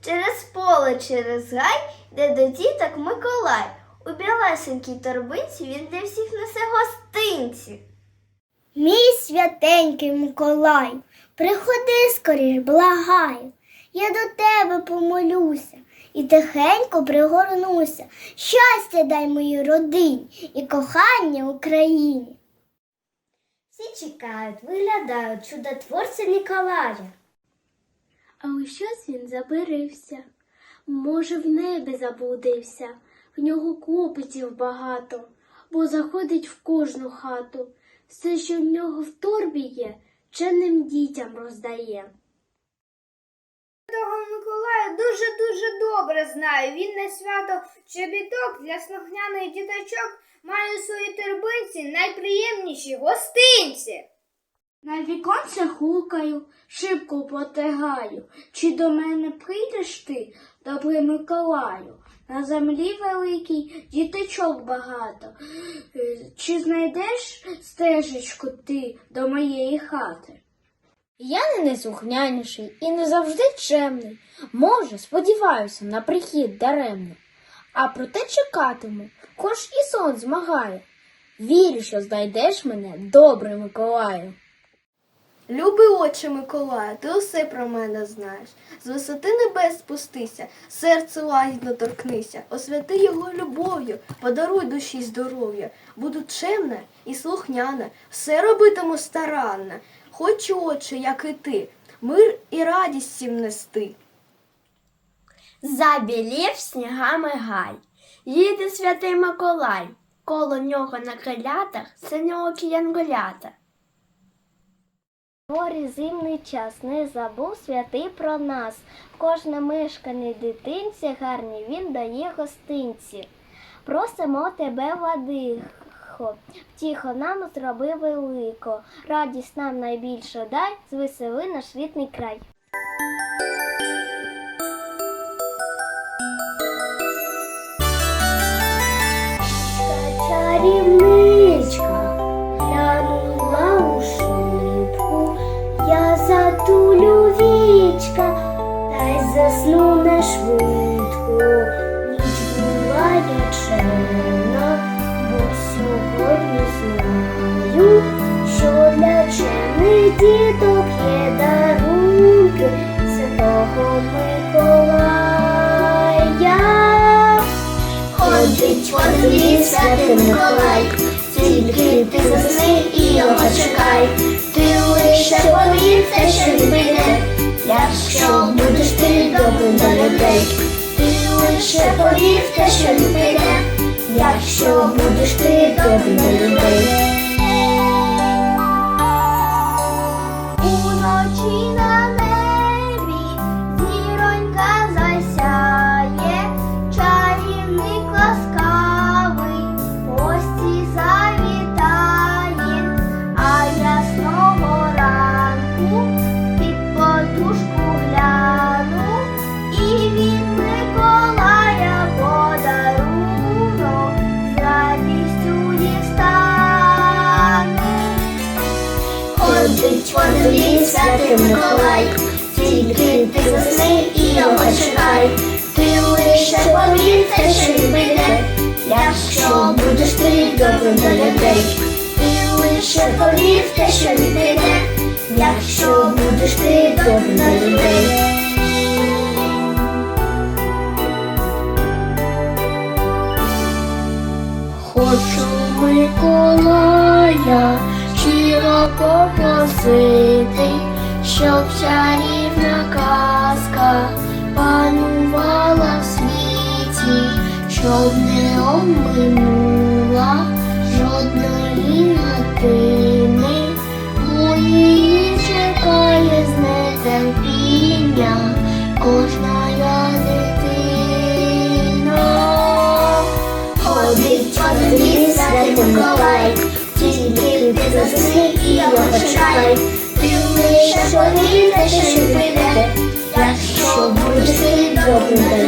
Через поле, через гай, де до діток Миколай. У білесенькій торбинці він для всіх несе гостинці. Мій святенький Миколай, приходи скоріш, благаю. Я до тебе помолюся і тихенько пригорнуся. Щастя дай моїй родині і кохання Україні. Всі чекають, виглядають чудотворця Ніколая. Але щось він забарився. Може, в небі заблудився, в нього клопотів багато, бо заходить в кожну хату. Все, що в нього в торбі є, ченним дітям роздає. Того Миколая дуже-дуже добре знаю. Він на свято чобіток для слухняних діточок має у своїй торбинці найприємніші гостинці. На віконце хукаю, шибку потягаю. Чи до мене прийдеш ти, добрий Миколаю? На землі великій діточок багато. Е, Чи знайдеш стежечку ти до моєї хати? Я не найслухняніший і не завжди чемний. Може, сподіваюся на прихід даремно. А проте чекатиму, хоч і сон змагає. Вірю, що знайдеш мене, добрий Миколаю. Любий отче Миколаю, ти усе про мене знаєш. З висоти небес спустися, серце лагідно торкнися, освяти його любов'ю, подаруй душі здоров'я. Буду чемна і слухняна, все робитиму старанно. Хочу, отче, як і ти, мир і радість всім нести. Забілів снігами гай, їде святий Миколай, коло нього на крилятах синьоокі янголята. Горі зимний час не забув святий про нас. Кожна мешканий дитинці гарні він дає гостинці. Просимо тебе, владихо, втіхо нам зроби велико. Радість нам найбільше дай, звесели наш рідний край. Чарівничка глянула у шибку, я затулю вічка, та й засну не швидко. Діток є дарунки Святого Миколая. Ходить по землі святий Миколай, тільки ти засни і його чекай. Ти лише повір те, що він прийде, якщо будеш ти добрим до людей. Ти лише повір те, що він прийде, якщо будеш ти добрим до людей. Ходить по землі святий Миколай, тільки ти засни і його чекай. Ти лише повір те, що він прийде, якщо будеш ти добрим до людей. Ти лише повір те, що він прийде, якщо будеш ти добрим до людей. Хочу Миколая щиро попросити, щоб чарівна казка панувала в світі, щоб не оминула жодної чекай. Ти лише повір, те, що прийде, якщо будеш людей.